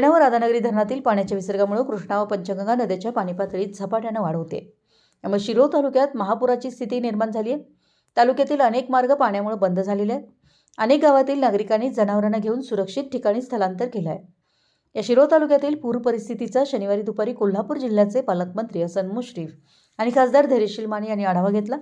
कोयना व राधानगरी धरणातील पाण्याच्या विसर्गामुळे कृष्णा व पंचगंगा नद्याच्या पाणी पातळीत झपाट्यानं वाढ होते. त्यामुळे शिरोळ तालुक्यात महापुराची स्थिती निर्माण झाली आहे. तालुक्यातील अनेक मार्ग पाण्यामुळे बंद झालेले आहेत. अनेक गावातील नागरिकांनी जनावरांना घेऊन सुरक्षित ठिकाणी स्थलांतर केलं आहे या शिरोळ तालुक्यातील पूर परिस्थितीचा शनिवारी दुपारी कोल्हापूर जिल्ह्याचे पालकमंत्री हसन मुश्रीफ आणि खासदार धैर्यशील माने यांनी आढावा घेतला.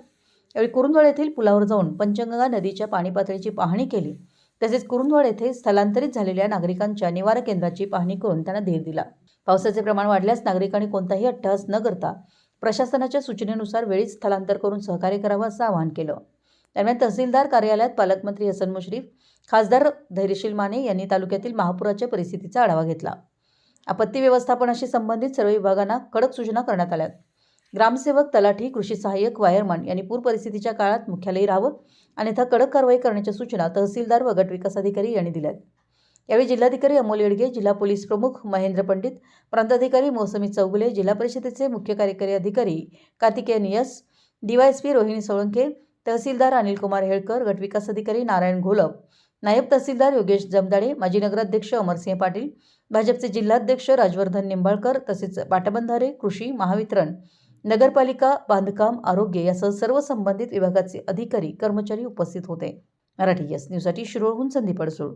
यावेळी कुरुंदवाड येथील पुलावर जाऊन पंचगंगा नदीच्या पाणी पातळीची पाहणी केली. तसेच कुरुंदवाड येथे स्थलांतरित झालेल्या नागरिकांच्या निवारा केंद्राची पाहणी करून त्यांना धीर दिला. पावसाचे प्रमाण वाढल्यास नागरिकांनी कोणताही अट्टहास न करता प्रशासनाच्या सूचनेनुसार वेळीच स्थलांतर करून सहकार्य करावं असं आवाहन केलं. दरम्यान तहसीलदार कार्यालयात पालकमंत्री हसन मुश्रीफ खासदार धैर्यशील माने यांनी तालुक्यातील महापुराच्या परिस्थितीचा आढावा घेतला. आपत्ती व्यवस्थापनाशी संबंधित सर्व विभागांना कडक सूचना करण्यात आल्या. ग्रामसेवक तलाठी कृषी सहाय्यक वायरमन यांनी पूर परिस्थितीच्या काळात मुख्यालयी राहावं अन्यथा कडक कारवाई करण्याच्या सूचना तहसीलदार व गट विकास अधिकारी यांनी दिल्यात. यावेळी जिल्हाधिकारी अमोल येडगे जिल्हा पोलीस प्रमुख महेंद्र पंडित प्रांताधिकारी मोसमी चौगुले जिल्हा परिषदेचे मुख्य कार्यकारी अधिकारी कार्तिकेय नियस डीवायएसपी रोहिणी सोळंके तहसीलदार अनिलकुमार हेळकर गटविकास अधिकारी नारायण घोलप नायब तहसीलदार योगेश जमदाडे माजी नगराध्यक्ष अमरसिंह पाटील भाजपचे जिल्हाध्यक्ष राजवर्धन निंबाळकर तसेच पाटबंधारे कृषी महावितरण नगरपालिका बांधकाम आरोग्य यासह सर्व संबंधित विभागाचे अधिकारी कर्मचारी उपस्थित होते. मराठी यस न्यूजसाठी शिरोळहून संदीप अडसूळ.